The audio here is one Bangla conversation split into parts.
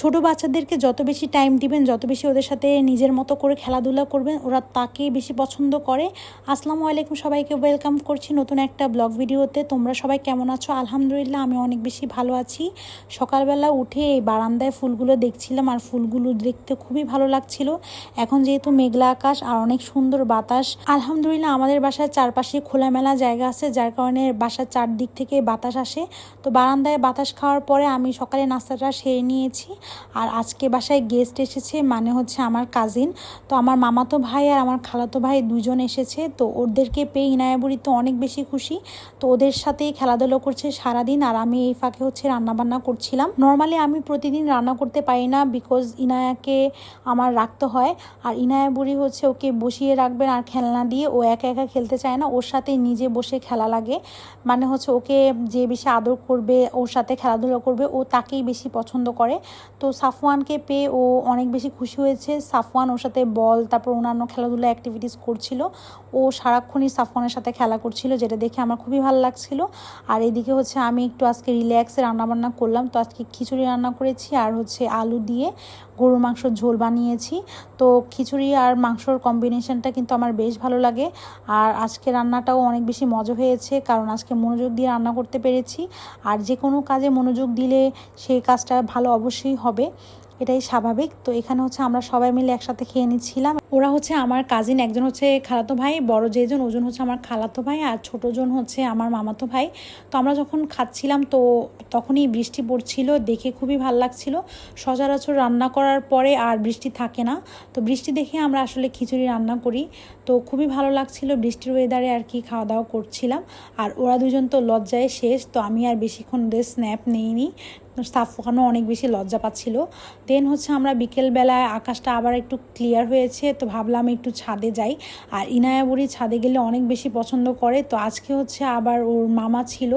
ছোট বাচ্চাদেরকে যত বেশি টাইম দিবেন, যত বেশি ওদের সাথে নিজের মতো করে খেলাধুলা করবেন, ওরা তাকে বেশি পছন্দ করে। আসসালামু আলাইকুম সবাইকে ওয়েলকাম করছি নতুন একটা ব্লগ ভিডিওতে। তোমরা সবাই কেমন আছো? আলহামদুলিল্লাহ, আমি অনেক বেশি ভালো আছি। সকালবেলা উঠে এই বারান্দায় ফুলগুলো দেখছিলাম, আর ফুলগুলো দেখতে খুবই ভালো লাগছিল। এখন যেহেতু মেঘলা আকাশ আর অনেক সুন্দর বাতাস, আলহামদুলিল্লাহ আমাদের বাসার চারপাশে খোলামেলা জায়গা আছে, যার কারণে বাসার চারদিক থেকে বাতাস আসে। তো বারান্দায় বাতাস খাওয়ার পরে আমি সকালে নাস্তাটা সেরে নিয়েছি। আর আজকে বাসায় গেস্ট এসেছে মানে হচ্ছে আমার কাজিন তো আমার মামাতো ভাই আর আমার খালাতো ভাই দুজন এসেছে। তো ওদেরকে পেয়ে ইনায়া বুড়ি তো অনেক বেশি খুশি। তো ওদের সাথেই খেলাধুলো করছে সারাদিন আর আমি এই ফাঁকে হচ্ছে রান্নাবান্না করছিলাম। নর্মালি আমি প্রতিদিন রান্না করতে পারি না বিকজ ইনায়াকে আমার রাখতে হয়। আর ইনায়া বুড়ি হচ্ছে ওকে বসিয়ে রাখবেন আর খেলনা দিয়ে। ও একা একা খেলতে চায় না, ওর সাথে নিজে বসে খেলা লাগে। মানে হচ্ছে ওকে যে বেশি আদর করবে, ওর সাথে খেলাধুলো করবে, ও তাকেই বেশি পছন্দ করে। তো সাফওয়ানকে পেয়ে ও অনেক বেশি খুশি হয়েছে। সাফওয়ান ওর সাথে বল, তারপর অন্যান্য খেলাধুলা অ্যাক্টিভিটিস করছিল। ও সারাক্ষণই সাফওয়ানের সাথে খেলা করছিল, যেটা দেখে আমার খুবই ভালো লাগছিল। আর এদিকে হচ্ছে আমি একটু আজকে রিল্যাক্সে রান্নাবান্না করলাম। তো আজকে খিচুড়ি রান্না করেছি আর হচ্ছে আলু দিয়ে গরুর মাংসর ঝোল বানিয়েছি। তো খিচুড়ি আর মাংসর কম্বিনেশনটা কিন্তু আমার বেশ ভালো লাগে। আর আজকে রান্নাটাও অনেক বেশি মজা হয়েছে, কারণ আজকে মনোযোগ দিয়ে রান্না করতে পেরেছি। আর যে কোনো কাজে মনোযোগ দিলে সেই কাজটা ভালো অবশ্যই হবে। এটাই স্বাভাবিক। তো এখানে হচ্ছে আমরা সবাই মিলে একসাথে খেয়ে নিচ্ছিলাম। ওরা হচ্ছে আমার কাজিন একজন হচ্ছে খালাতো ভাই, বড় যেজন, ওজন হচ্ছে আমার খালাতো ভাই আর ছোটোজন হচ্ছে আমার মামাতো ভাই। তো আমরা যখন খাচ্ছিলাম তো তখনই বৃষ্টি পড়ছিল, দেখে খুবই ভালো লাগছিল। সচরাচর রান্না করার পরে আর বৃষ্টি থাকে না। তো বৃষ্টি দেখে আমরা আসলে খিচুড়ি রান্না করি। তো খুবই ভালো লাগছিল, বৃষ্টির ওয়েদারে আর কি খাওয়া দাওয়া করছিলাম। আর ওরা দুজন তো লজ্জায় শেষ, তো আমি আর বেশিক্ষণ ওদের স্ন্যাপ নেইনি। সাফওয়ানও অনেক বেশি লজ্জা পাচ্ছিল। দেন হচ্ছে আমরা বিকেলবেলায় আকাশটা আবার একটু ক্লিয়ার হয়েছে, তো ভাবলাম একটু ছাদে যাই। আর ইনায়া বুড়ি ছাদে গেলে অনেক বেশি পছন্দ করে। তো আজকে হচ্ছে আবার ওর মামা ছিল,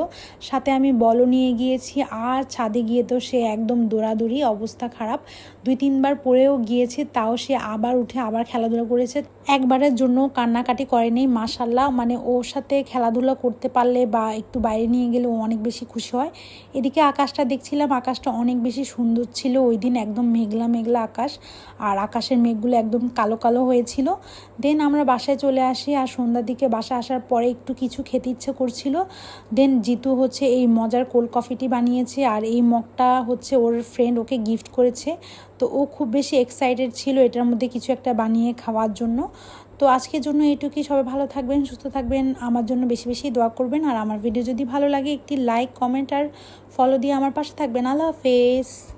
সাথে আমি বলও নিয়ে গিয়েছি। আর ছাদে গিয়ে তো সে একদম দৌড়াদৌড়ি, অবস্থা খারাপ। দুই তিনবার পরেও গিয়েছে, তাও সে আবার উঠে আবার খেলাধুলা করেছে। একবারের জন্য কান্নাকাটি করেনি মাসাল্লাহ মানে ওর সাথে খেলাধুলা করতে পারলে বা একটু বাইরে নিয়ে গেলে ও অনেক বেশি খুশি হয়। এদিকে আকাশটা দেখছিলাম, আকাশটা অনেক বেশি সুন্দর ছিল। ওই দিন একদম মেঘলা মেঘলা আকাশ আর আকাশের মেঘগুলো একদম কালো কালো হয়েছিল। দেন আমরা বাসায় চলে আসি আর সন্ধ্যার দিকে বাসায় আসার পরে একটু কিছু খেতে ইচ্ছে করছিল। দেন জিতু হচ্ছে এই মজার কোল্ড কফিটি বানিয়েছে আর এই মগটা হচ্ছে ওর ফ্রেন্ড ওকে গিফট করেছে। তো ও খুব বেশি এক্সাইটেড ছিল এটার মধ্যে কিছু একটা বানিয়ে খাওয়ার জন্য। তো আজকের জন্য এইটুকুই। সবাই ভালো থাকবেন, সুস্থ থাকবেন। আমার জন্য বেশি বেশি দোয়া করবেন। আর আমার ভিডিও যদি ভালো লাগে একটি লাইক কমেন্ট আর ফলো দিয়ে আমার পাশে থাকবেন। আল্লাহ হাফেজ।